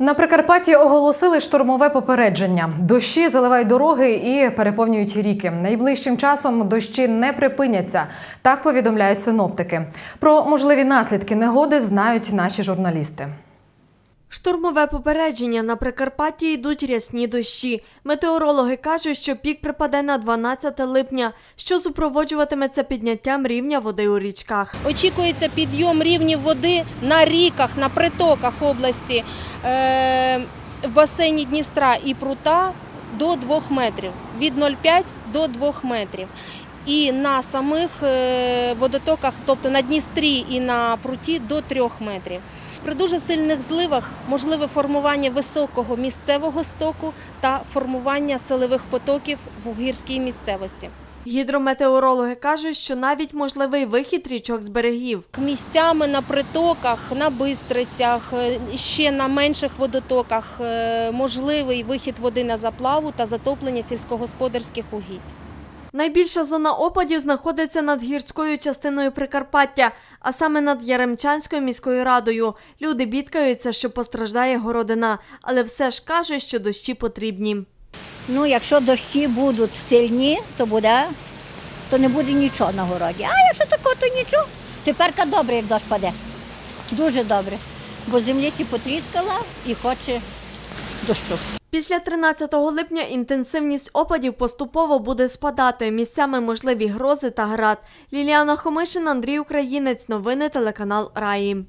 На Прикарпатті оголосили штормове попередження. Дощі заливають дороги і переповнюють ріки. Найближчим часом дощі не припиняться. Так повідомляють синоптики. Про можливі наслідки негоди знають наші журналісти. Штурмове попередження на Прикарпатті йдуть рясні дощі. Метеорологи кажуть, що пік припаде на 12 липня, що супроводжуватиметься підняттям рівня води у річках. Очікується підйом рівнів води на ріках, на притоках області е, в басейні Дністра і Прута до 2 метрів, від 0,5 до 2 метрів. І на самих е, водотоках, тобто на Дністрі і на Пруті до 3 метрів. При дуже сильних зливах можливе формування високого місцевого стоку та формування селевих потоків в гірській місцевості. Гідрометеорологи кажуть, що навіть можливий вихід річок з берегів. Місцями на притоках, на бистрицях, е, ще на менших водотоках е, можливий вихід води на заплаву та затоплення сільськогосподарських угідь. Найбільша зона опадів знаходиться над гірською частиною Прикарпаття, а саме над Яремчанською міською радою. Люди бідкаються, що постраждає городина, але все ж кажуть, що дощі потрібні. Ну, якщо дощі будуть сильні, то буде, то не буде нічого на городі. А якщо такого, то нічого. Теперка добре, як дощ паде. Дуже добре. Бо землі ті потріскала і хоче дощу. Після 13 липня інтенсивність опадів поступово буде спадати. Місцями можливі грози та град. Ліліана Хомишин, Андрій Українець. Новини телеканал Раї.